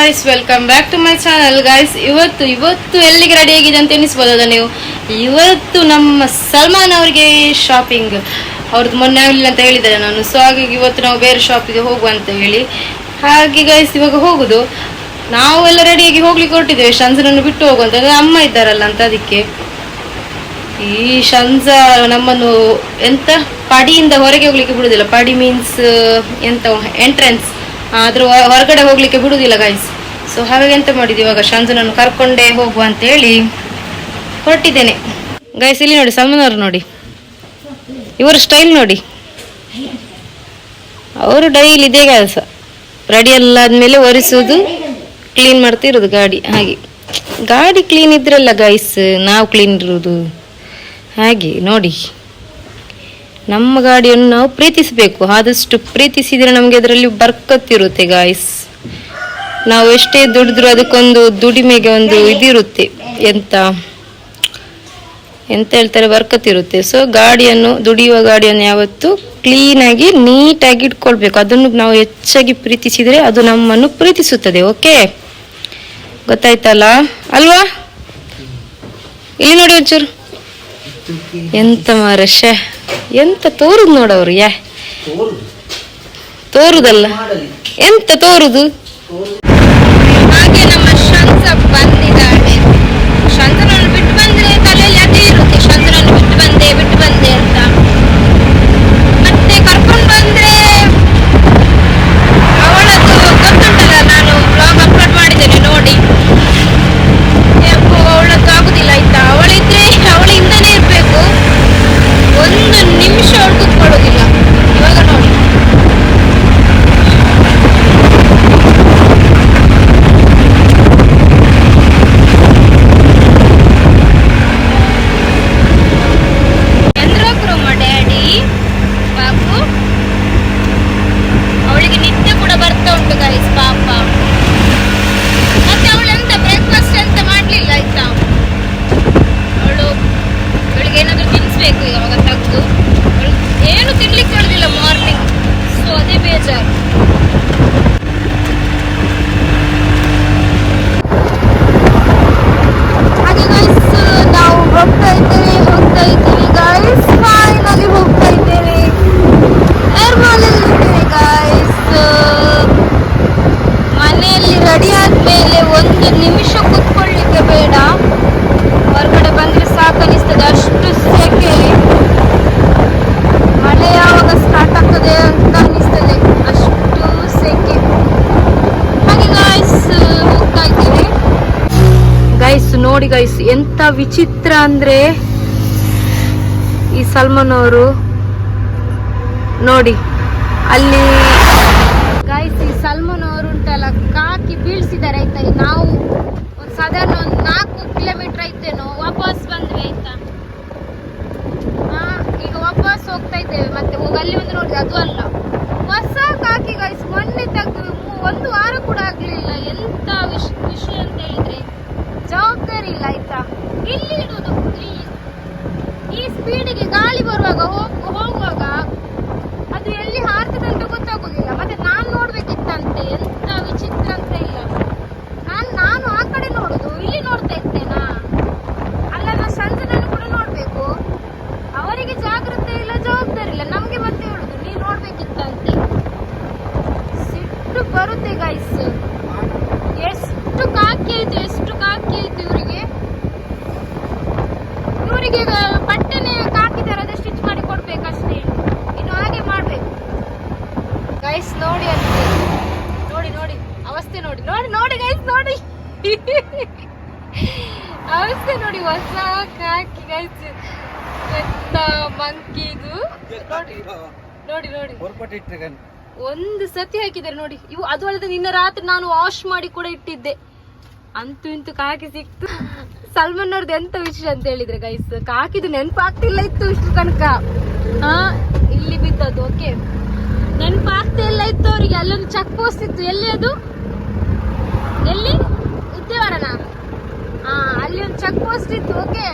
Guys welcome back to my channel guys ಇವತ್ತು ಇವತ್ತು ಎಲ್ಲಿಗೆ ರೆಡಿ ಆಗಿದೆ ಅಂತ ಎನಿಸ್ಬೋದಲ್ಲ ನೀವು? ಇವತ್ತು ನಮ್ಮ ಸಲ್ಮಾನ್ ಅವ್ರಿಗೆ ಶಾಪಿಂಗ್ ಅವ್ರದ್ದು ಮೊನ್ನೆ ಆಗಲಿಲ್ಲ ಅಂತ ಹೇಳಿದ್ದಾರೆ ನಾನು. ಸೊ ಹಾಗಾಗಿ ಇವತ್ತು ನಾವು ಬೇರೆ ಶಾಪಿಗೆ ಹೋಗುವ ಅಂತ ಹೇಳಿ. ಹಾಗೆ ಗಾಯ್ಸ್ ಇವಾಗ ಹೋಗುದು. ನಾವೆಲ್ಲ ರೆಡಿಯಾಗಿ ಹೋಗ್ಲಿಕ್ಕೆ ಹೊರಟಿದ್ದೇವೆ. ಶಂಜನನ್ನು ಬಿಟ್ಟು ಹೋಗುವಂತ. ಅಮ್ಮ ಇದ್ದಾರಲ್ಲ ಅಂತ ಅದಕ್ಕೆ. ಈ ಶಂಜ ನಮ್ಮನ್ನು ಎಂತ? ಪಡಿಯಿಂದ ಹೊರಗೆ ಹೋಗ್ಲಿಕ್ಕೆ ಬಿಡುದಿಲ್ಲ. ಪಡಿ ಮೀನ್ಸ್ ಎಂತ ಎಂಟ್ರೆನ್ಸ್ ಅದ್ರ ಹೊ- ಹೊರಗಡೆ ಹೋಗ್ಲಿಕ್ಕೆ ಬಿಡುದಿಲ್ಲ ಗಾಯ್ಸ್ ಸೊ ಹಾಗಾಗಿ ಎಂತ ಮಾಡಿದ್ದು ಇವಾಗ ಶಾಂಜನನ್ನು ಕರ್ಕೊಂಡೇ ಹೋಗುವ ಅಂತ ಹೇಳಿ ಹೊರಟಿದ್ದೇನೆ. ಗಾಯ್ಸ್ ಇಲ್ಲಿ ನೋಡಿ ಸಲ್ಮಾನ್ ಅವ್ರು ನೋಡಿ. ಇವರ ಸ್ಟೈಲ್ ನೋಡಿ. ಅವರು ಡೈಲಿ ಇದೇ ಕೆಲಸ. ರೆಡಿ ಎಲ್ಲ ಆದ್ಮೇಲೆ ಒರೆಸೋದು ಕ್ಲೀನ್ ಮಾಡ್ತಿರೋದು ಗಾಡಿ. ಹಾಗೆ. ಗಾಡಿ ಕ್ಲೀನ್ ಇದ್ರಲ್ಲ ಗೈಸ್ ನಾವು ಕ್ಲೀನ್ ಇರೋದು ಹಾಗೆ, ನೋಡಿ. ನಮ್ಮ ಗಾಡಿಯನ್ನು ನಾವು ಪ್ರೀತಿಸಬೇಕು. ಆದಷ್ಟು ಪ್ರೀತಿಸಿದರೆ ನಮಗೆ ಅದರಲ್ಲಿ ಬರ್ಕತ್ತಿರುತ್ತೆ ಗಾಯ್ಸ್ ನಾವು ಎಷ್ಟೇ ದುಡಿದ್ರು ಅದಕ್ಕೊಂದು ದುಡಿಮೆಗೆ ಒಂದು ಇದಿರುತ್ತೆ. ಎಂತ? ಎಂತ ಹೇಳ್ತಾರೆ? ಬರ್ಕತ್ತಿರುತ್ತೆ ಸೊ ಗಾಡಿಯನ್ನು, ದುಡಿಯುವ ಗಾಡಿಯನ್ನು ಯಾವತ್ತು ಕ್ಲೀನಾಗಿ ನೀಟಾಗಿ ಇಟ್ಕೊಳ್ಬೇಕು. ಅದನ್ನು ನಾವು ಹೆಚ್ಚಾಗಿ ಪ್ರೀತಿಸಿದರೆ ಅದು ನಮ್ಮನ್ನು ಪ್ರೀತಿಸುತ್ತದೆ. ಓಕೆ ಗೊತ್ತಾಯ್ತಲ್ಲ? ಅಲ್ವಾ? ಇಲ್ಲಿ ನೋಡಿ ಒಂಚೂರು. ಎಂತ ಮಾರಶ? ಎಂತ ತೋರುದು ನೋಡವ್ರು ಯಾ. ತೋರುದಲ್ಲ. ಎಂತ ತೋರುದು? ಹಾಗೆ ನಮ್ಮ ಶಂಸ ಬಂದಿದ್ದಾಳೆ ಶಂಸನನ್ನು ಬಿಟ್ಟು ಬಂದ್ರೆ ತಲೆಯಲ್ಲಿ ಅದೇ ಇರುತ್ತೆ ಶಂಸನನ್ನು ಬಿಟ್ಟು ಬಂದೆ ಬಿಟ್ಟು ಬಂದೆ ಅಂತ ಮತ್ತೆ ಕರ್ಕೊಂಡು ಬಂದ್ರೆ ಅವಳದ್ದು ಗೊತ್ತುಂಟಲ್ಲ ನಾನು ಬ್ಲಾಗ್ ಅಪ್ಲೋಡ್ ಮಾಡಿದ್ದೇನೆ ನೋಡಿ ಯಾಕೋ ಅವಳದ್ದು ಆಗುದಿಲ್ಲ ಆಯ್ತಾ ಅವಳಿದ್ರೆ ಅವಳಿಂದನೇ ಇರ್ಬೇಕು ಒಂದು ನಿಮಿಷ ಅವಳು ಕೂತ್ಕೊಳ್ಳೋದಿಲ್ಲ ಇವಾಗ ನೋಡಿ ಚಂದ್ರಕ್ರಮ ಡ್ಯಾಡಿ ಬಾಬು ಅವಳಿಗೆ ನಿದ್ದೆ ಕೂಡ ಬರ್ತಾ ಉಂಟು ಗೈಸ್ ಪಾಪ ಮತ್ತೆ ಅವಳು ಎಂತ ಬ್ರೇಕ್ಫಾಸ್ಟ್ ಅಂತ ಮಾಡ್ಲಿಲ್ಲ ಆಯ್ತಾ ಅವಳು ಅವಳಿಗೆ ಏನಾದ್ರೂ ತಿನ್ಸ್ಬೇಕು ಇವಾಗ ತೆಗ್ದು ಅವಳು ಏನು ತಿನ್ಲಿಕ್ಕೆ ಹೇಳುದಿಲ್ಲ ಮಾರ್ನಿಂಗ್ ಸೊ ಅದೇ ಬೇಜಾರು ಹಾಗೆ ಗೈಸ್ ನಾವು ಹೋಗ್ತಾ ಇದ್ದೇವೆ ಹೋಗ್ತಾ ಇದ್ದೀವಿ ಗೈಸ್ ಫೈನಲಿ ಹೋಗ್ತಾ ಇದ್ದೇವೆ ಏರ್ಮಾಲಲ್ಲಿ ಇದ್ದೇವೆ ಗೈಸ್ ಮನೆಯಲ್ಲಿ ರೆಡಿ ಆದ್ಮೇಲೆ ಒಂದು ನಿಮಿಷ ಕುತ್ಕೊಳ್ಳಿಕ್ಕೆ ಬೇಡ ಹೊರಗಡೆ ಬಂದ್ರೆ ಸಾಕನಿಸ್ತದೆ ಅಷ್ಟು ಸೆಕೆ ಮಳೆ ಯಾವಾಗ ಸ್ಟಾರ್ಟ್ ಆಗ್ತದೆ ಅಂತ ಅನಿಸ್ತದೆ ಅಷ್ಟು ಸೆಕೆ ಹಾಗೆ ಗಾಯ್ಸ್ ಹೋಗ್ತಾ ಇದ್ದೇವೆ ಗೈಸ್ ಎಂತ ವಿಚಿತ್ರ ಅಂದ್ರೆ ಈ ಸಲ್ಮಾನ್ ಅವರು. ನೋಡಿ, ಅಲ್ಲಿ ಗೈಸ್ ಈ ಸಲ್ಮಾನ್ ಅವರು ಉಂಟಲ್ಲ, ಕಾಕಿ ಬೀಳ್ಸಿದ್ದಾರೆ ಆಯ್ತಾ? ನಾವು ಒಂದು ಸಾಧಾರಣ ಒಂದು ನಾಲ್ಕು ಕಿಲೋಮೀಟರ್ ಐತೇನೋ ವಾಪಸ್ ಬಂದ್ವಿ ಆಯ್ತಾ? ಈಗ ವಾಪಸ್ ಹೋಗ್ತಾ ಇದ್ದೇವೆ, ಮತ್ತೆ ಹೋಗಿ ಅಲ್ಲಿ ಒಂದು ನೋಡಿ ಅದು ಅಲ್ಲ. ಹೊಸ ಕಾಕಿ ಗೈಸ್ ಮೊನ್ನೆ ತೆಗೆದು ಒಂದು ವಾರ ಕೂಡ ಆಗ್ಲಿಲ್ಲ. ಎಂತ ವಿಷ ವಿಷಯ ಅಂತ ಹೇಳಿದ್ರೆ ಜವಾಬ್ದಾರಿ ಇಲ್ಲ ಆಯ್ತಾ ಇಲ್ಲಿ ಇಡೋದು ಈ ಸ್ಪೀಡಿಗೆ ಗಾಳಿ ಬರುವಾಗ ಹೋಗ್ ಹೋಗುವಾಗ ಅದು ಎಲ್ಲಿ ಹಾರ್ತದೆ ಅಂತ ಗೊತ್ತಾಗೋದಿಲ್ಲ ಮತ್ತೆ ನಾನ್ ನೋಡ್ಬೇಕಿತ್ತಂತೆ ಎಂತ ವಿಚಿತ್ರ ಅಂತ ಇಲ್ಲ ನಾನ್ ನಾನು ಆ ಕಡೆ ನೋಡುದು ಇಲ್ಲಿ ನೋಡ್ತಾ ಇರ್ತೇನಾ ಅಲ್ಲ ನಾ ಸಂಜನನ್ನು ಕೂಡ ನೋಡ್ಬೇಕು ಅವರಿಗೆ ಜಾಗ್ರತೆ ಇಲ್ಲ ಜವಾಬ್ದಾರಿ ಇಲ್ಲ ನಮ್ಗೆ ಮತ್ತೆ ಹೇಳುದು ನೀ ನೋಡ್ಬೇಕಿತ್ತಂತೆ ಸಿಟ್ಟು ಬರುತ್ತೆ ಗೈಸ್ ಎಷ್ಟು ಕಾಕಿ ಆಯ್ತು ಎಷ್ಟು ಕಾಕಿ ಆಯ್ತು ಇವರಿಗೆ ಇವರಿಗೆ ಬಟ್ಟೆನೆ ಕಾಕಿ ತರದ ಸ್ಟಿಚ್ ಮಾಡಿ ಕೊಡ್ಬೇಕಷ್ಟೇ ಇನ್ನು ಹಾಗೆ ಮಾಡ್ಬೇಕು ಗೈಸ್ ನೋಡಿ ಅಂತ ನೋಡಿ ನೋಡಿ ಅವಸ್ಥೆ ನೋಡಿ ನೋಡಿ ನೋಡಿ ಗೈಸ್ ನೋಡಿ ಅವಸ್ಥೆ ನೋಡಿ ಹೊಸ ಕಾಕಿ ಗೈಸ್ ಎಂತ ಮಂಕಿದು ನೋಡಿ ನೋಡಿ ನೋಡಿ. ಒಂದು ಸತಿ ಹಾಕಿದ್ದಾರೆ ನೋಡಿ. ಇವು ಅದು ಅಲ್ಲದೆ ನಿನ್ನ ರಾತ್ರಿ ನಾನು ವಾಶ್ ಮಾಡಿ ಕೂಡ ಇಟ್ಟಿದ್ದೆ. ಅಂತೂ ಇಂತೂ ಕಾಕಿ ಸಿಕ್ತು. ಸಲ್ಮಾನ್ ಅವ್ರದ್ದು ಎಂತ ವಿಷಯ ಅಂತ ಹೇಳಿದ್ರೆ ಗೈಸ್ ಕಾಕಿದು ನೆನಪಾಗ್ತಿಲ್ಲ ಇತ್ತು ಇಷ್ಟು ತನಕ. ಹಾ ಇಲ್ಲಿ ಬಿದ್ದದ್ದು ಓಕೆ ನೆನಪಾಗ್ತಾ ಇಲ್ಲ ಇತ್ತು ಅವರಿಗೆ. ಅಲ್ಲೊಂದು ಚೆಕ್ ಪೋಸ್ಟ್ ಇತ್ತು. ಎಲ್ಲಿ ಅದು? ಎಲ್ಲಿ ಉದ್ಯಾವರನ ಹಾ ಅಲ್ಲಿ ಒಂದು ಚೆಕ್ ಪೋಸ್ಟ್ ಇತ್ತು, ಓಕೆ?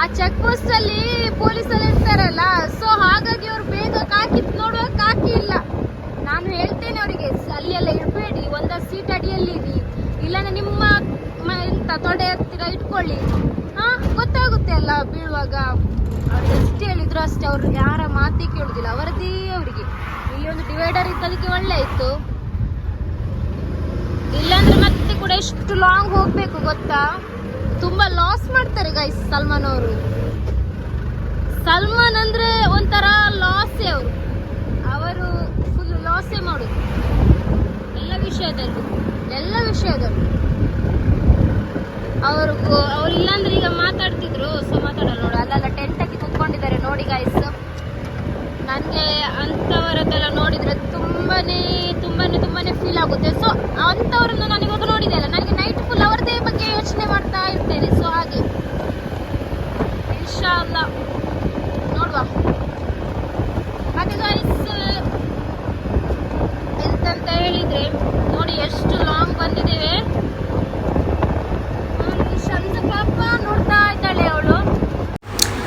ಆ ಚೆಕ್ ಪೋಸ್ಟ್ ಅಲ್ಲಿ ಪೊಲೀಸರು ಇರ್ತಾರಲ್ಲ ಸೊ ಹಾಗಾಗಿ ಅವ್ರು ಬೇಗ ಕಾಕಿ ನೋಡುವಾಗ ಕಾಕಿ ಇಲ್ಲ. ನಾನು ಹೇಳ್ತೇನೆ ಅವರಿಗೆ ಅಲ್ಲಿ ಎಲ್ಲ ಇಡಬೇಡಿ ಒಂದ ಸೀಟ್ ಅಡಿಯಲ್ಲಿ ಇರಿ. ಇಲ್ಲಾಂದ್ರೆ ನಿಮ್ಮ ಎಂತ ತೊಡೆ ಹತ್ತಿರ ಇಟ್ಕೊಳ್ಳಿ. ಹಾ, ಗೊತ್ತಾಗುತ್ತೆ ಅಲ್ಲ ಬೀಳುವಾಗ. ಅವ್ರು ಎಷ್ಟು ಹೇಳಿದ್ರು ಅಷ್ಟೇ, ಅವ್ರು ಯಾರ ಮಾತೇ ಕೇಳುದಿಲ್ಲ ಅವರದೇ ಅವರಿಗೆ. ಇಲ್ಲಿ ಒಂದು ಡಿವೈಡರ್ ಇದ್ದದಕ್ಕೆ ಒಳ್ಳೆ ಇತ್ತು. ಇಲ್ಲಾಂದ್ರೆ ಮತ್ತೆ ಕೂಡ ಎಷ್ಟು ಲಾಂಗ್ ಹೋಗ್ಬೇಕು ಗೊತ್ತಾ? ತುಂಬಾ ಲಾಸ್ ಮಾಡ್ತಾರೆ ಗೈಸ್ ಸಲ್ಮಾನ್ ಅವರು. ಸಲ್ಮಾನ್ ಅಂದ್ರೆ ಒಂಥರ ಲಾಸೇ ಅವರು. ಅವರು ಫುಲ್ ಲಾಸೇ ಮಾಡುದು. ಎಲ್ಲ ವಿಷಯದಲ್ಲೂ ಎಲ್ಲ ವಿಷಯದಲ್ಲೂ. ಅವರು ಅವ್ರು ಇಲ್ಲಾಂದ್ರೆ ಈಗ ಮಾತಾಡ್ತಿದ್ರು ಸೊ ಮಾತಾಡಲ್ಲ ನೋಡಿ. ಅಲ್ಲೆಲ್ಲ ಟೆಂಟ್ ಹಾಕಿ ಕುತ್ಕೊಂಡಿದ್ದಾರೆ ನೋಡಿ ಗೈಸ್ ನನಗೆ ಅಂಥವರದ್ದೆಲ್ಲ ನೋಡಿದ್ರೆ ತುಂಬಾನೇ ತುಂಬಾನೇ ತುಂಬಾನೇ ಫೀಲ್ ಆಗುತ್ತೆ. ಸೊ ಅಂಥವ್ರನ್ನ ನಾನು ಇವಾಗ ನೋಡಿದೆ ಅಲ್ಲ ನನಗೆ ನೈಟ್ ಫುಲ್ ಅವರದೇ ಬಗ್ಗೆ ಯೋಚನೆ ಮಾಡ್ತಾ ಇರ್ತೇನೆ. ಸೊ ಹಾಗೆ. ಇನ್ಶಾ ಅಲ್ಲ ನೋಡುವ. ಮತ್ತೆ ಗೈಸ್ ಎಂತಂತ ಹೇಳಿದ್ರೆ, ನೋಡಿ ಎಷ್ಟು ಲಾಂಗ್ ಬಂದಿದ್ದೇವೆ ಪಾಪ ನೋಡ್ತಾ ಇದ್ದಾಳೆ ಅವಳು.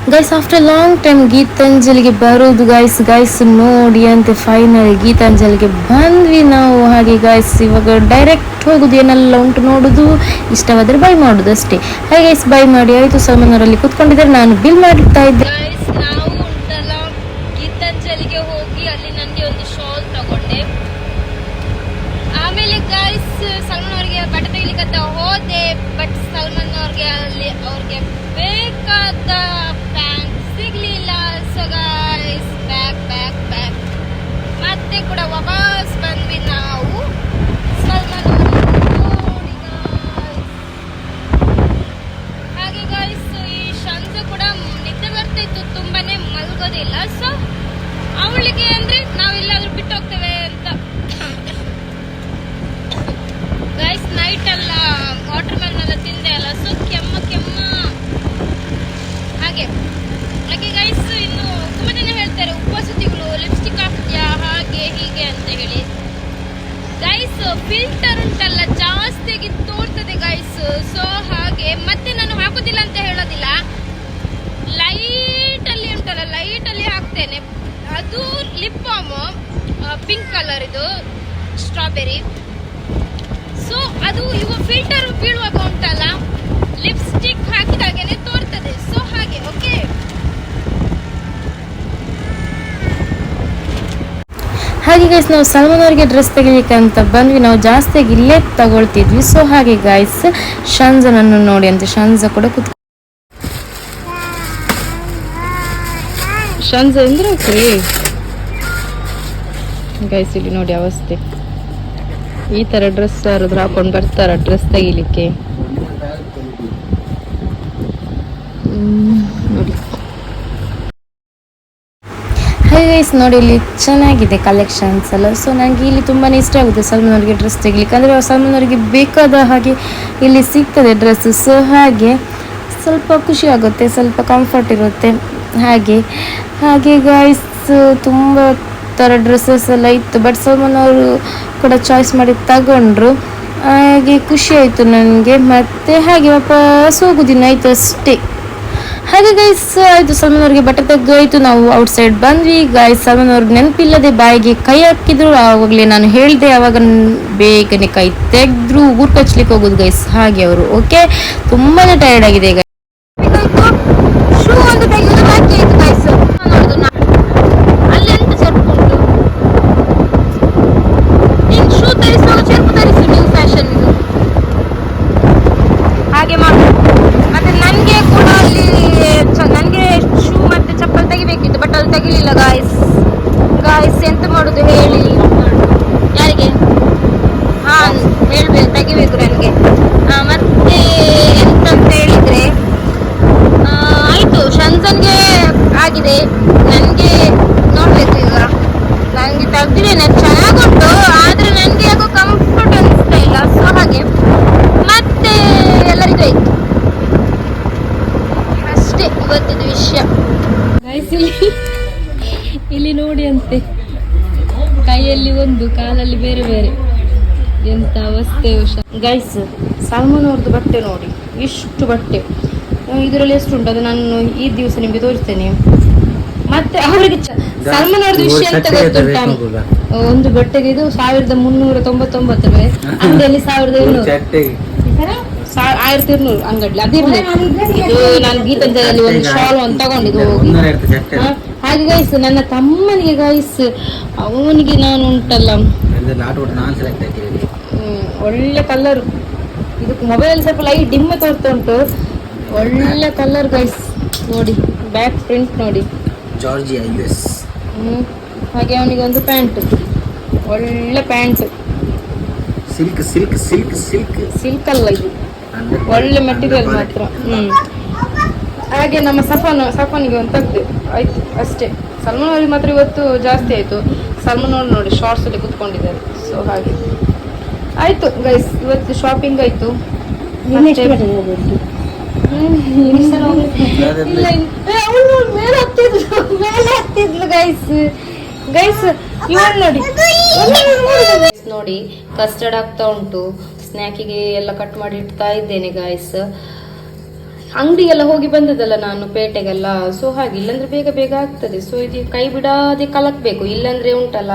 ಗೈಸ್ ಆಫ್ಟರ್ ಲಾಂಗ್ ಟೈಮ್ ಗೀತಾಂಜಲಿಗೆ ಬರೋದು ಗೈಸ್ ಗೈಸ್ ನೋಡಿ ಅಂತ ಫೈನಲ್ ಗೀತಾಂಜಲಿಗೆ ಬಂದ್ವಿ ನಾವು. ಹಾಗೆ ಗೈಸ್ ಇವಾಗ ಡೈರೆಕ್ಟ್ ಹೋಗೋದು ಏನೆಲ್ಲ ಉಂಟು ನೋಡುದು, ಇಷ್ಟವಾದ್ರೆ ಬೈ ಮಾಡುದು ಅಷ್ಟೇ. ಹಾಗೆ ಗೈಸ್ ಬೈ ಮಾಡಿ ಆಯಿತು. ಸಲ್ಮಾನ್ ಅವರಲ್ಲಿ ಕೂತ್ಕೊಂಡಿದ್ದಾರೆ. ನಾನು ಬಿಲ್ ಮಾಡ್ತಾ ಇದ್ದೆ ಗೈಸ್ ನಾವು ಉಂಟಲ್ಲ ಗೀತಾಂಜಲಿಗೆ ಹೋಗಿ ಅಲ್ಲಿ ನನಗೆ ಒಂದು ಶಾಲ್ ತಗೊಂಡೆ ಆಮೇಲೆ ಗೈಸ್ ಸಲ್ಮಾನ್ ಅವ್ರಿಗೆ ಬಟ್ಟೆ ತೆಗಿಲಿಕ್ಕಂತ ಹೋದೆ ಬಟ್ ಸಲ್ಮಾನ್ ಅವ್ರಿಗೆ ಅಲ್ಲಿ ಅವ್ರಿಗೆ ಬೇಕಾದ ಪ್ಯಾಂಟ್ ಸಿಗ್ಲಿಲ್ಲ so guys back back back ಮತ್ತೆ ಕೂಡ ವಾಪಸ್ ಬಂದ್ವಿ ನಾವು ಸಲ್ಮಾನ್ ಅವ್ರನ್ನ ನೋಡಿ guys. ಹಾಗೆ ಗೈಸ್ ಈ ಶಂಜು ಕೂಡ ನಿದ್ದೆ ಬರ್ತಿತ್ತು ತುಂಬಾನೇ ಮಲ್ಗೋದಿಲ್ಲ ಸೊ ಅವಳಿಗೆ ಅಂದ್ರೆ ನಾವೆಲ್ಲಾದ್ರೂ ಬಿಟ್ಟು ಹೋಗ್ತೇವೆ ಅಂತ ಗೈಸ್ ನೈಟ್ ಎಲ್ಲ ವಾಟರ್ ಮೆಲನ್ ಎಲ್ಲ ತಿಂದೆ ಅಲ್ಲ. ಸೊ ಕೆಮ್ಮ ಕೆಮ್ಮ. ಹಾಗೆ. ಹಾಗೆ ಗೈಸ್ ಇನ್ನು ತುಂಬಾ ಜನ ಹೇಳ್ತಾರೆ ಉಪವಸತಿಗಳು ಲಿಪ್ಸ್ಟಿಕ್ ಹಾಕ್ತೀಯಾ, ಹಾಗೆ, ಹೀಗೆ ಅಂತ ಹೇಳಿ. ಗೈಸ್ ಫಿಲ್ಟರ್ ಉಂಟಲ್ಲ, ಜಾಸ್ತಿಯಾಗಿ ತೋರ್ತದೆ ಗೈಸ್ ಸೊ ಹಾಗೆ, ಮತ್ತೆ ನಾನು ಹಾಕೋದಿಲ್ಲ ಅಂತ ಹೇಳೋದಿಲ್ಲ. ಲೈಟ್ ಅಲ್ಲಿ ಉಂಟಲ್ಲ ಲೈಟ್ ಅಲ್ಲಿ ಹಾಕ್ತೇನೆ. ಅದು ಲಿಪ್ ಬಾಮ್ ಪಿಂಕ್ ಕಲರ್ ಇದು ಸ್ಟ್ರಾಬೆರಿ ಸೊ ಅದು ಇವ ಫಿಲ್ಟರ್ ಬೀಳುವಾಗ ಉಂಟಲ್ಲ? ಲಿಪ್ಸ್ಟಿಕ್ ಹಾಕಿದಾಗೇನೆ ತೋರ್ತದೆ. ಸೊ ಹಾಗೆ ಓಕೆ ಹಾಗೆ ಗೈಸ್ ನಾವು ಸಲ್ಮಾನ್ ಅವರಿಗೆ ಡ್ರೆಸ್ ತೆಗಿಲಿಕ್ಕೆ ಅಂತ ಬಂದ್ವಿ. ನಾವು ಜಾಸ್ತಿಯಾಗಿ ಇಲ್ಲೇ ತಗೊಳ್ತಿದ್ವಿ. ಸೊ ಹಾಗೆ ಗೈಸ್ ಶಾನ್ಜನನ್ನು ನೋಡಿ ಅಂತ ಶಾನ್ಜ ಕೂಡ ಕುತ್ ಶಾಂಜ ಅಂದ್ರೆ ಗೈಸ್ ಇಲ್ಲಿ ನೋಡಿ ಅವಸ್ಥೆ. ಈ ತರ ಡ್ರೆಸ್ ಯಾರಾದ್ರೂ ಹಾಕೊಂಡು ಬರ್ತಾರ? ಡ್ರೆಸ್ ತೆಗಿಲಿಕ್ಕೆ? ನೋಡಿ. ನೋಡಿ, ಇಲ್ಲಿ ಚೆನ್ನಾಗಿದೆ ಕಲೆಕ್ಷನ್ಸ್ ಎಲ್ಲ. ಸೊ ನನಗೆ ಇಲ್ಲಿ ತುಂಬಾ ಇಷ್ಟ ಆಗುತ್ತೆ ಸಲ್ಮಾನ್ ಅವರಿಗೆ ಡ್ರೆಸ್ ತೆಗಿಲಿಕ್ಕೆ. ಅಂದರೆ ಅವರಿಗೆ ಬೇಕಾದ ಹಾಗೆ ಇಲ್ಲಿ ಸಿಗ್ತದೆ ಡ್ರೆಸ್ ಸೊ ಹಾಗೆ ಸ್ವಲ್ಪ ಖುಷಿ ಆಗುತ್ತೆ, ಸ್ವಲ್ಪ ಕಂಫರ್ಟ್ ಇರುತ್ತೆ. ಹಾಗೆ ಹಾಗೆ ಗಾಯ್ಸ್ ತುಂಬ ಥರ ಡ್ರೆಸ್ಸಸ್ ಎಲ್ಲ ಇತ್ತು ಬಟ್ ಸಲ್ಮಾನ್ ಅವರು ಕೂಡ ಚಾಯ್ಸ್ ಮಾಡಿ ತಗೊಂಡ್ರು. ಹಾಗೆ ಖುಷಿ ಆಯಿತು ನನಗೆ, ಮತ್ತೆ ಹಾಗೆ ವಾಪಸ್ ಹೋಗುದಿನ ಆಯಿತು ಅಷ್ಟೇ. ಹಾಗೆ ಗೈಸ್ ಆಯಿತು ಸಲ್ಮಾನ್ ಅವ್ರಿಗೆ ಬಟ್ಟೆ ತೆಗೆದೋಯ್ತು, ನಾವು ಔಟ್ ಸೈಡ್ ಬಂದ್ವಿ. ಗೈಸ್ ಸಲ್ಮಾನ್ ಅವ್ರಿಗೆ ನೆನಪಿಲ್ಲದೆ ಬಾಯಿಗೆ ಕೈ ಹಾಕಿದ್ರು, ಆವಾಗಲೇ ನಾನು ಹೇಳಿದೆ, ಆವಾಗ ಬೇಗನೆ ಕೈ ತೆಗೆದ್ರು, ಊರು ಕಚ್ಲಿಕ್ಕೆ ಹೋಗೋದು ಗೈಸ್ ಹಾಗೆ ಅವರು ಓಕೆ ತುಂಬಾ ಟೈರ್ಡ್ ಆಗಿದೆ guys. ಶೂ ಒಂದು ತೆಗೆಯೋದು ಬಾಕಿ ಆಯ್ತು ಗೈಸ್ ನೋಡುದು ನಾ ಅಲ್ಲಿ ಎಂತ ಚೆರುಪು ಉಂಟು ನೀನು ಶೂ ತರಿಸುವಾಗ ಚೆರುಪು ತರಿಸು ನ್ಯೂ ಫ್ಯಾಷನ್ ಹಾಗೆ ಮಾಡು ಮತ್ತೆ ನನಗೆ ಕೂಡ ಅಲ್ಲಿ ನನಗೆ ಶೂ ಮತ್ತೆ ಚಪ್ಪಲ್ ತೆಗಿಬೇಕಿತ್ತು ಬಟ್ ಅದು ತೆಗಿಲಿಲ್ಲ ಗಾಯ್ಸ್ ಗಾಯ್ಸ್ ಎಂತ ಮಾಡುದು ಹೇಳಿ ಯಾರಿಗೆ ಹಾ ತೆಗಿಬೇಕು ನನಗೆ ಮತ್ತೆ ಎಂತಂತ ಹೇಳಿದ್ರೆ ಆಯ್ತು ಶಂಜನ್ಗೆ ಆಗಿದೆ. ನನಗೆ ನೋಡ್ಬೇಕು ಈಗ. ನನಗೆ ತೆಗ್ದಿದ್ದೇನೆ, ಚೆನ್ನಾಗುಂಟು, ಆದ್ರೆ ನನಗೆ ಯಾಕೋ ಕಂಫರ್ಟ್ ಅನಿಸ್ತಾ ಇಲ್ಲ ಸೊ ಹಾಗೆ. ಮತ್ತೆ ಎಲ್ಲರಿಗೂ ಆಯ್ತು. ಅಷ್ಟೇ ಇವತ್ತಿನ ವಿಷಯ. ಇಲ್ಲಿ ನೋಡಿ ಅಂತೆ. ಕೈಯಲ್ಲಿ ಒಂದು, ಕಾಲಲ್ಲಿ ಬೇರೆ ಬೇರೆ. ಎಂತ ಅವಸ್ಥೆ ಗೈಸ್ ಸಾಲ್ಮನ್ ಅವ್ರದ್ದು ಬಟ್ಟೆ ನೋಡಿ. ಇಷ್ಟು ಬಟ್ಟೆ. ಇದರಲ್ಲಿ ಎಷ್ಟು ಉಂಟು? ಅದು ನಾನು ಈ ದಿವಸ ನಿಮ್ಗೆ ತೋರಿಸ್ತೇನೆ. ಮತ್ತೆ ಅವ್ರಿಗೆ ಸಲ್ಮಾನ್ ಅವ್ರದ್ದು ವಿಷಯ ಅಂತ ಗೊತ್ತುಂಟ? ಒಂದು ಬಟ್ಟೆಗೆ ಇದು ಸಾವಿರದ ಮುನ್ನೂರ ತೊಂಬತ್ತೊಂಬತ್ತು ರೂಪಾಯಿ. ಅಂಗಡಿಯಲ್ಲಿ ಸಾವಿರದ ಇನ್ನೂರು. ಆಯ್ತು ಇರ್ನೂರು ಅಂಗಡಿಲಿ ಅದಿರ್ಲಿ ಇದು ನಾನು ಒಂದು ಶಾಲ್ ಒಂದು ತಗೊಂಡಿದ್ದು ಹೋಗಿ. ಹಾಗೆ ಗೈಸ್ ನನ್ನ ತಮ್ಮನಿಗೆ ಗೈಸ್ ಅವನಿಗೆ ನಾನು ಉಂಟಲ್ಲ. ಒಳ್ಳೆ ಕಲರ್ ಇದು ಮೊಬೈಲ್ ಸ್ವಲ್ಪ ಲೈಟ್ ಡಿಮ್ ತೋರ್ತಾ ಉಂಟು. ಒಳ್ಳೆ ಕಲರ್ ಗೈಸ್ ನೋಡಿ ಬ್ಯಾಕ್ ಪ್ರಿಂಟ್ ನೋಡಿ. Georgia U S hmm. ಹಾಗೆ ಅವನಿಗೆ ಒಂದು ಪ್ಯಾಂಟ್ ಒಳ್ಳೆ pant silk silk silk silk silk ಅಲ್ಲ ಇದು. ಒಳ್ಳೆ ಮೆಟೀರಿಯಲ್ ಮಾತ್ರ. ಹ್ಮ್. ಹಾಗೆ ನಮ್ಮ ಸಫಾನ್ ಸಫಾನಿಗೆ ಒಂದು ತೆಗ್ದು. ಆಯ್ತು ಅಷ್ಟೇ. ಸಲ್ಮಾನ್ ಅವ್ರಿಗೆ ಮಾತ್ರ ಇವತ್ತು ಜಾಸ್ತಿ ಆಯ್ತು. ಸಲ್ಮಾನ್ ಅವ್ರು ನೋಡಿ ಶಾರ್ಟ್ಸ್ ಅಲ್ಲಿ ಕುತ್ಕೊಂಡಿದ್ದಾರೆ. ಸೊ ಹಾಗೆ. ಆಯ್ತು ಗೈಸ್ ಇವತ್ತು ಶಾಪಿಂಗ್ ಆಯ್ತು. ಮೇಲೆ ಹತ್ತಿದ್ಲು ಮೇಲೆ ಹತ್ತಿದ್ಲು ಗೈಸ್ ಗೈಸ್ ಇವನ್ ನೋಡಿ. ನೋಡಿ ಕಸ್ಟರ್ಡ್ ಆಗ್ತಾ ಉಂಟು. ಸ್ನ್ಯಾಕಿಗೆ ಎಲ್ಲ ಕಟ್ ಮಾಡಿ ಇಡ್ತಾ ಇದ್ದೇನೆ ಗಾಯ್ಸ್ ಅಂಗಡಿಗೆಲ್ಲ ಹೋಗಿ ಬಂದದಲ್ಲ ನಾನು ಪೇಟೆಗೆಲ್ಲ. ಸೊ ಹಾಗೆ, ಇಲ್ಲಾಂದ್ರೆ ಬೇಗ ಬೇಗ ಆಗ್ತದೆ. ಸೊ ಇದು ಕೈ ಬಿಡಾದೆ ಕಲಕ್ಬೇಕು. ಇಲ್ಲಾಂದ್ರೆ ಉಂಟಲ್ಲ,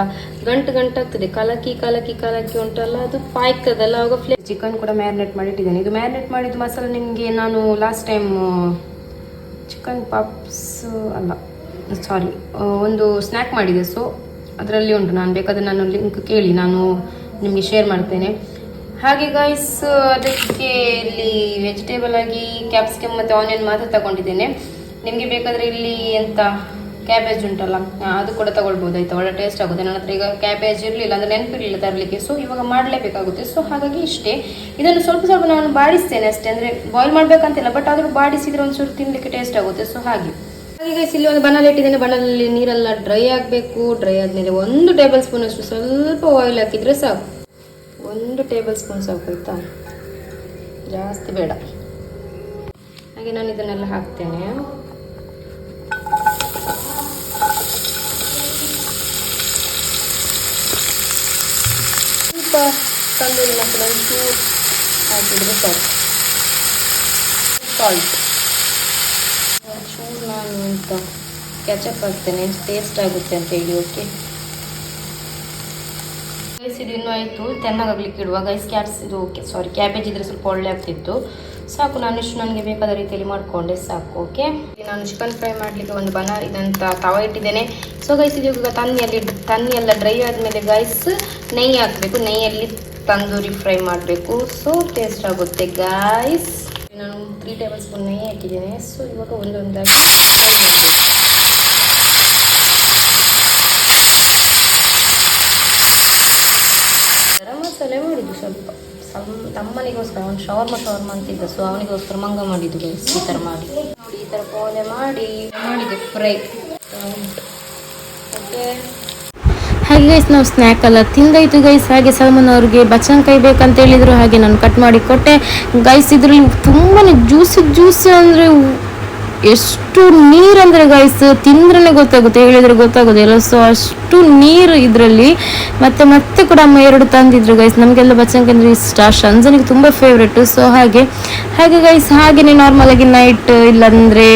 ಗಂಟು ಗಂಟಾಗ್ತದೆ ಕಲಕಿ ಕಲಕಿ ಕಲಕಿ ಉಂಟಲ್ಲ, ಅದು ಪಾಯ್ತದಲ್ಲ ಆವಾಗ ಫ್ಲೇ ಚಿಕನ್ ಕೂಡ ಮ್ಯಾರಿನೇಟ್ ಮಾಡಿ ಇಟ್ಟಿದ್ದೇನೆ ಇದು ಮ್ಯಾರಿನೇಟ್ ಮಾಡಿದ ಮಸಾಲ ನಿಮಗೆ ನಾನು ಲಾಸ್ಟ್ ಟೈಮ್ ಚಿಕನ್ ಪಾಪ್ಸ್ ಅಲ್ಲ ಸಾರಿ ಒಂದು ಸ್ನ್ಯಾಕ್ ಮಾಡಿದೆ. ಸೊ ಅದರಲ್ಲಿ ಉಂಟು. ನಾನು ಬೇಕಾದ್ರೆ ನಾನು ಲಿಂಕ್ ಕೇಳಿ, ನಾನು ನಿಮಗೆ ಶೇರ್ ಮಾಡ್ತೇನೆ. ಹಾಗೆ ಗೈಸ್ ಅದಕ್ಕೆ ಇಲ್ಲಿ ವೆಜಿಟೇಬಲ್ ಆಗಿ ಕ್ಯಾಪ್ಸಿಕಮ್ ಮತ್ತು ಆನಿಯನ್ ಮಾತ್ರ ತಗೊಂಡಿದ್ದೇನೆ. ನಿಮಗೆ ಬೇಕಾದರೆ ಇಲ್ಲಿ ಎಂತ ಕ್ಯಾಬೇಜ್ ಉಂಟಲ್ಲ ಅದು ಕೂಡ ತಗೊಳ್ಬೋದು. ಆಯ್ತಾ, ಒಳ್ಳೆ ಟೇಸ್ಟ್ ಆಗುತ್ತೆ. ನನ್ನ ಹತ್ರ ಈಗ ಕ್ಯಾಬೇಜ್ ಇರಲಿಲ್ಲ ಅಂದರೆ ನೆನಪಿರಲಿಲ್ಲ ತರಲಿಕ್ಕೆ. ಸೊ ಇವಾಗ ಮಾಡಲೇಬೇಕಾಗುತ್ತೆ. ಸೊ ಹಾಗಾಗಿ ಇಷ್ಟೇ. ಇದನ್ನು ಸ್ವಲ್ಪ ಸ್ವಲ್ಪ ನಾನು ಬಾಡಿಸ್ತೇನೆ ಅಷ್ಟೇ. ಅಂದರೆ ಬಾಯ್ಲ್ ಮಾಡಬೇಕಂತಿಲ್ಲ ಬಟ್ ಆದರೂ ಬಾಡಿಸಿದ್ರೆ ಒಂಚೂರು ತಿನ್ನಲಿಕ್ಕೆ ಟೇಸ್ಟ್ ಆಗುತ್ತೆ. ಸೊ ಹಾಗೆ. ಹಾಗೆ ಇಲ್ಲಿ ಒಂದು ಬಣ್ಣ ಇಟ್ಟಿದ್ದೇನೆ. ಬಣ್ಣದಲ್ಲಿ ನೀರೆಲ್ಲ ಡ್ರೈ ಆಗಬೇಕು. ಡ್ರೈ ಆದಮೇಲೆ ಒಂದು ಟೇಬಲ್ ಸ್ಪೂನ್ ಅಷ್ಟು ಸ್ವಲ್ಪ ಆಯಿಲ್ ಹಾಕಿದರೆ ಸಾಕು. ಒಂದು ಟೇಬಲ್ ಸ್ಪೂನ್ ಸಾಕು ಆಯ್ತಾ? ಜಾಸ್ತಿ ಬೇಡ. ಹಾಗೆ ನಾನು ಇದನ್ನೆಲ್ಲ ಹಾಕ್ತೇನೆ. ಸ್ವಲ್ಪ ತಂದೂರಿ ಮಸಾಲ ಚೂರು ಹಾಕಿದರೆ ಸಾಕು. ಸಾಲ್ಟ್ ಚೂರು ನಾನು ಅಂತ ಕೆಚಪ್ ಹಾಕ್ತೇನೆ ಟೇಸ್ಟ್ ಆಗುತ್ತೆ ಅಂತ ಹೇಳಿ ಓಕೆ ಗೈಸ್ ಇದು ಇನ್ನೂ ಆಯಿತು ತೆನ್ನಾಗಲಿಕ್ಕೆ ಇಡುವ. ಗೈಸ್ ಕ್ಯಾಟ್ಸ್ ಇದು ಓಕೆ ಸಾರಿ ಕ್ಯಾಬೇಜ್ ಇದ್ರೆ ಸ್ವಲ್ಪ ಒಳ್ಳೆ ಆಗ್ತಿತ್ತು. ಸಾಕು, ನಾನು ಇಷ್ಟು ನನಗೆ ಬೇಕಾದ ರೀತಿಯಲ್ಲಿ ಮಾಡಿಕೊಂಡೆ, ಸಾಕು ಓಕೆ ನಾನು ಚಿಕನ್ ಫ್ರೈ ಮಾಡಲಿಕ್ಕೆ ಒಂದು ಬನ ಇದಂತ ತವ ಇಟ್ಟಿದ್ದೇನೆ. ಸೊ ಗೈಸ್ ಇದು ಈಗ ತನ್ನಿಯಲ್ಲಿ ತನ್ನಿ ಎಲ್ಲ ಡ್ರೈ ಆದಮೇಲೆ ಗೈಸ್ ನೆಯ್ಯಿ ಹಾಕಬೇಕು. ನೆಯ್ಯಲ್ಲಿ ತಂದೂರಿ ಫ್ರೈ ಮಾಡಬೇಕು. ಸೊ ಟೇಸ್ಟ್ ಆಗುತ್ತೆ ಗೈಸ್ ನಾನು ತ್ರೀ ಟೇಬಲ್ ಸ್ಪೂನ್ ನೆಯ್ಯಿ ಹಾಕಿದ್ದೇನೆ. ಸೊ ಇವಾಗ ಒಂದೊಂದಾಗಿ ಫ್ರೈ ಮಾಡಬೇಕು ಗರಂ ಮಸಾಲೆ ಮಾಡಿದ್ದು ಸಮ್ ತಮ್ಮನಿಗೋಸ್ಕರ, ಅವ್ನು ಶವರ್ಮ ಶವರ್ಮ ಅಂತಿದ್ದ ಸೊ ಅವನಿಗೋಸ್ಕರ ಮಂಗ ಮಾಡಿದ್ದು ಗೈಸ್ ಈ ಥರ ಮಾಡಿ. ನೋಡಿ, ಈ ಥರ ಪೋಲೆ ಮಾಡಿ ಮಾಡಿದೆ ಫ್ರೈ ಓಕೆ ಹಾಗೆ ಗೈಸ್ ನಾವು ಸ್ನ್ಯಾಕ್ ಎಲ್ಲ ತಿಂದಾಯ್ತು ಗೈಸ್ ಹಾಗೆ ಸಲ್ಮಾನ್ ಅವ್ರಿಗೆ ಬಚ್ಚನಕಾಯಿ ಬೇಕಂತ ಹೇಳಿದ್ರು, ಹಾಗೆ ನಾನು ಕಟ್ ಮಾಡಿ ಕೊಟ್ಟೆ. ಗೈಸ್ ಇದ್ರಲ್ಲಿ ತುಂಬಾ ಜ್ಯೂಸಿ ಜ್ಯೂಸಿ ಅಂದರೆ ಎಷ್ಟು ನೀರು ಅಂದರೆ ಗೈಸ್ ತಿಂದ್ರೆ ಗೊತ್ತಾಗುತ್ತೆ, ಹೇಳಿದ್ರೆ ಗೊತ್ತಾಗೋದಿಲ್ಲ ಸೊ ಅಷ್ಟು ನೀರು ಇದರಲ್ಲಿ ಮತ್ತೆ ಮತ್ತೆ ಕೂಡ ಅಮ್ಮ ಎರಡು ತಂದಿದ್ರು ಗೈಸ್ ನಮಗೆಲ್ಲ ಬಚ್ಚನ್ಕಾಯಿ ಅಂದರೆ ಇಷ್ಟ. ಶಂಜನಿಗೆ ತುಂಬ ಫೇವ್ರೇಟ್ ಸೊ ಹಾಗೆ ಹಾಗೆ ಗೈಸ್ ಹಾಗೆಯೇ ನಾರ್ಮಲ್ ಆಗಿ ನೈಟ್ ಇಲ್ಲಾಂದರೆ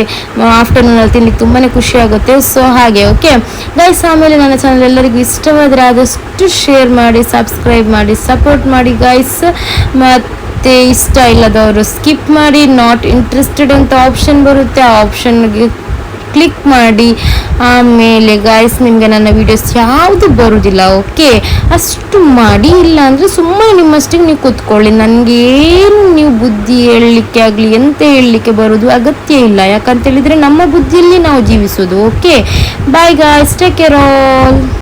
ಆಫ್ಟರ್ನೂನ್ ಅಲ್ಲಿ ತಿನ್ಲಿಕ್ಕೆ ತುಂಬಾ ಖುಷಿ ಆಗುತ್ತೆ. ಸೊ ಹಾಗೆ ಓಕೆ ಗೈಸ್ ಆಮೇಲೆ ನನ್ನ ಚಾನಲ್ ಎಲ್ಲರಿಗೂ ಇಷ್ಟವಾದರೆ ಆದಷ್ಟು ಶೇರ್ ಮಾಡಿ ಸಬ್ಸ್ಕ್ರೈಬ್ ಮಾಡಿ ಸಪೋರ್ಟ್ ಮಾಡಿ ಗೈಸ್ ಮತ್ತೆ ಇಷ್ಟ ಇಲ್ಲದವರು ಸ್ಕಿಪ್ ಮಾಡಿ ನಾಟ್ ಇಂಟ್ರೆಸ್ಟೆಡ್ ಅಂತ ಆಪ್ಷನ್ ಬರುತ್ತೆ. ಆ ಆಪ್ಷನ್ಗೆ ಕ್ಲಿಕ್ ಮಾಡಿ. ಆಮೇಲೆ ಗಾಯ್ಸ್ ನಿಮಗೆ ನನ್ನ ವೀಡಿಯೋಸ್ ಯಾವುದು ಬರುವುದಿಲ್ಲ ಓಕೆ ಅಷ್ಟು ಮಾಡಿ ಇಲ್ಲ ಅಂದರೆ ಸುಮ್ಮನೆ ನಿಮ್ಮಷ್ಟಿಗೆ ನೀವು ಕೂತ್ಕೊಳ್ಳಿ. ನನಗೆ ಏನು ನೀವು ಬುದ್ಧಿ ಹೇಳಲಿಕ್ಕೆ ಆಗಲಿ, ಎಂತ ಹೇಳಲಿಕ್ಕೆ ಬರೋದು ಅಗತ್ಯ ಇಲ್ಲ. ಯಾಕಂತೇಳಿದರೆ ನಮ್ಮ ಬುದ್ಧಿಯಲ್ಲಿ ನಾವು ಜೀವಿಸೋದು okay bye guys take care all